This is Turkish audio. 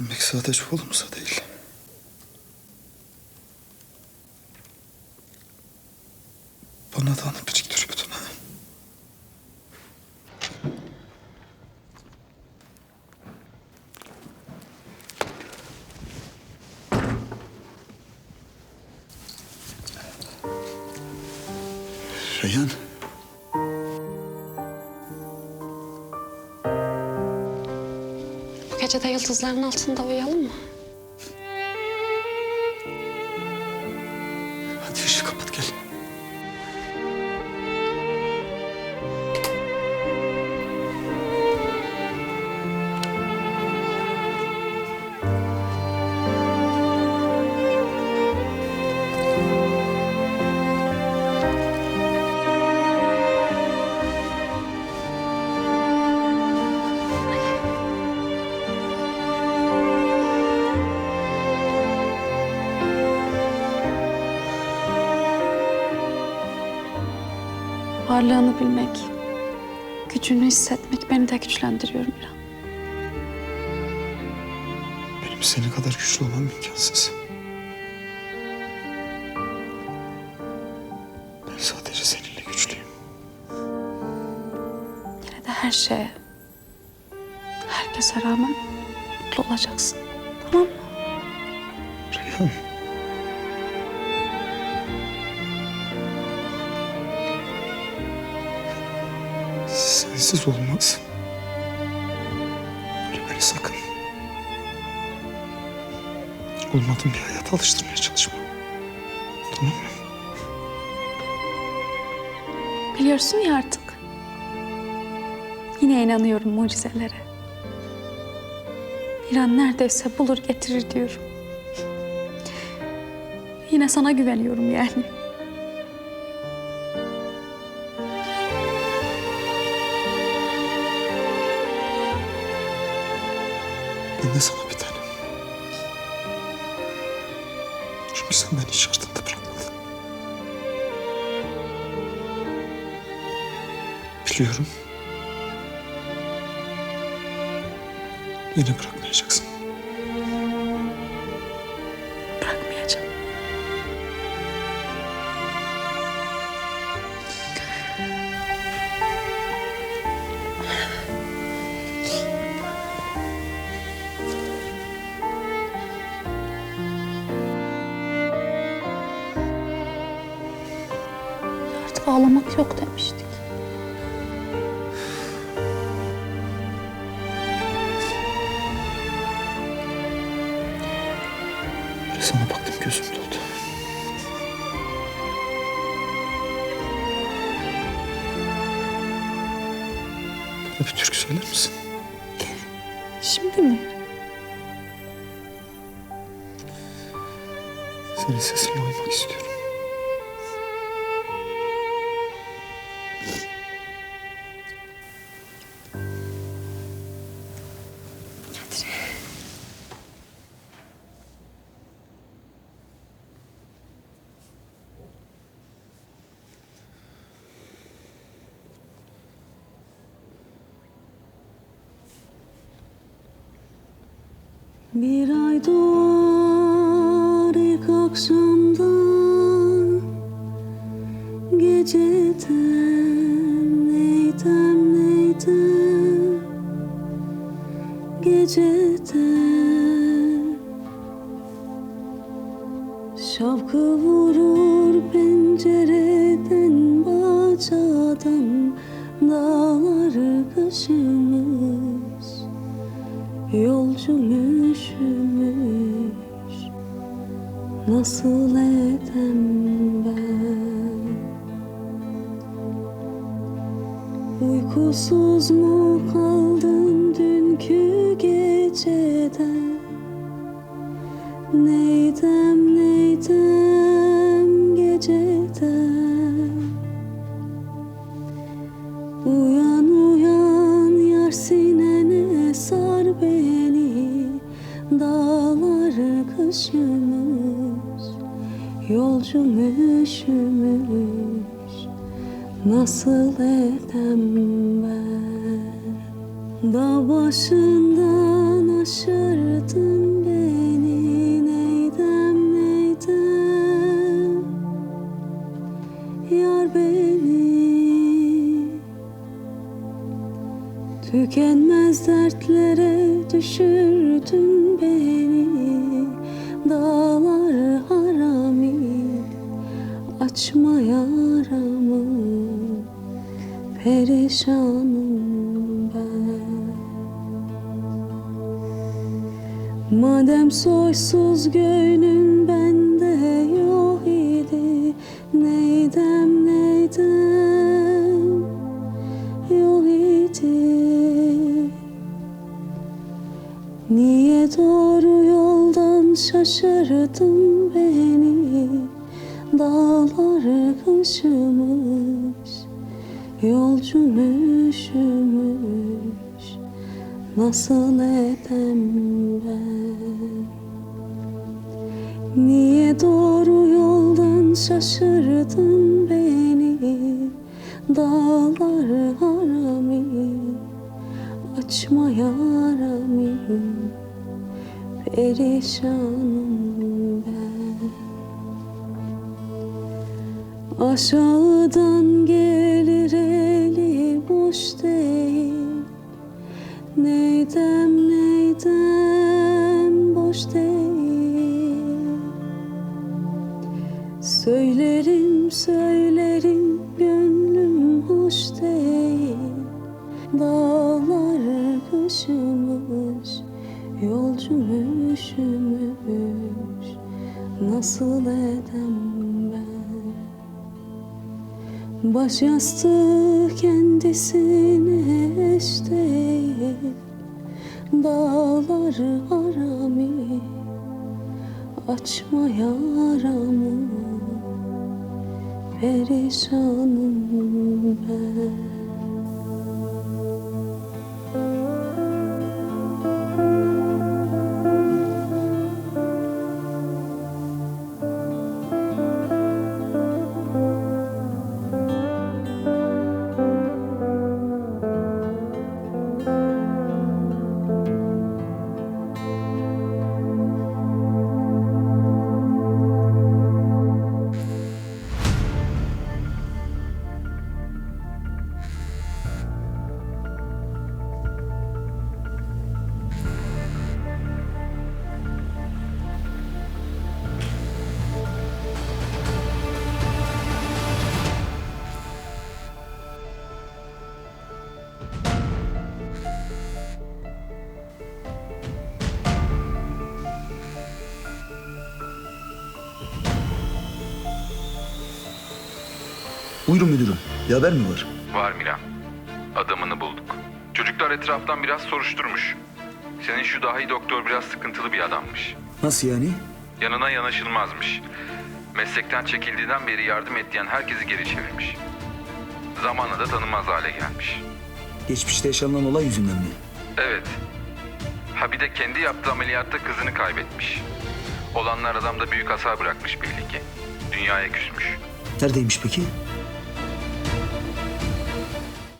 Demek sadece oğlumuza değil. Bana da anı biriktiriyordun ha. Reyhan. De yıldızların altında uyuyalım mı? Varlığını bilmek, gücünü hissetmek beni de güçlendiriyor Miran. Benim senin kadar güçlü olmam imkansız. Ben sadece seninle güçlüyüm. Yine de her şeye, herkese rağmen mutlu olacaksın. Tamam mı? Reyhan. Sensiz olmaz. Öyle sakın. Olmadığım bir hayata alıştırmaya çalışma. Tamam mı? Biliyorsun ya artık. Yine inanıyorum mucizelere. Bir an neredeyse bulur getirir diyorum. Yine sana güveniyorum yani. Ben de sana bir tanem. Çünkü sen beni hiç ardında bırakmadın. Biliyorum. Yine bırakmayacaksın. Ağlamak yok demiştik. Böyle sana baktım gözüm doldu. Bana bir türkü söyler misin? Şimdi mi? Senin sesine uymak istiyorum. Bir ay doğar ilk akşamdan. Geceden neydem neydem Geceden Şapkı vurur pencereden bacadan Dağları kaşımış Yolcumuşmuş Nasıl edem ben? Uykusuz mu kaldın dünkü geceden? Neydem Yolcum üşümüş Nasıl edem ben? Dağ başından aşırdın beni. Neydem neydem? Yar beni. Tükenmez dertlere düşürdün beni. Dağlar Açma yaramı Perişanım ben. Madem soysuz gönlün bende yok idi Neydem neydem yok idi? Niye doğru yoldan şaşırdın beni Dağlar kaşımış Yolcum üşümüş. Nasıl edem ben? Niye doğru yoldan şaşırdın beni? Dağlar harami Açma yaramı Perişanım Aşağıdan gelir eli boş değil. Neydem neydem boş değil. Söylerim söylerim gönlüm hoş değil. Dağlar kaşımış Yolcum üşümüş. Nasıl edem Baş yastığı kendisine eş değil Dağlar harami Açma yaramı Perişanım ben Buyurun müdürüm. Bir haber mi var? Var Miran. Adamını bulduk. Çocuklar etraftan biraz soruşturmuş. Senin şu dahi doktor biraz sıkıntılı bir adammış. Nasıl yani? Yanına yanaşılmazmış. Meslekten çekildiğinden beri yardım ettiğin herkesi geri çevirmiş. Zamanla da tanınmaz hale gelmiş. Geçmişte yaşanılan olay yüzünden mi? Evet. Ha bir de kendi yaptığı ameliyatta kızını kaybetmiş. Olanlar adamda büyük hasar bırakmış belli ki. Dünyaya küsmüş. Neredeymiş peki?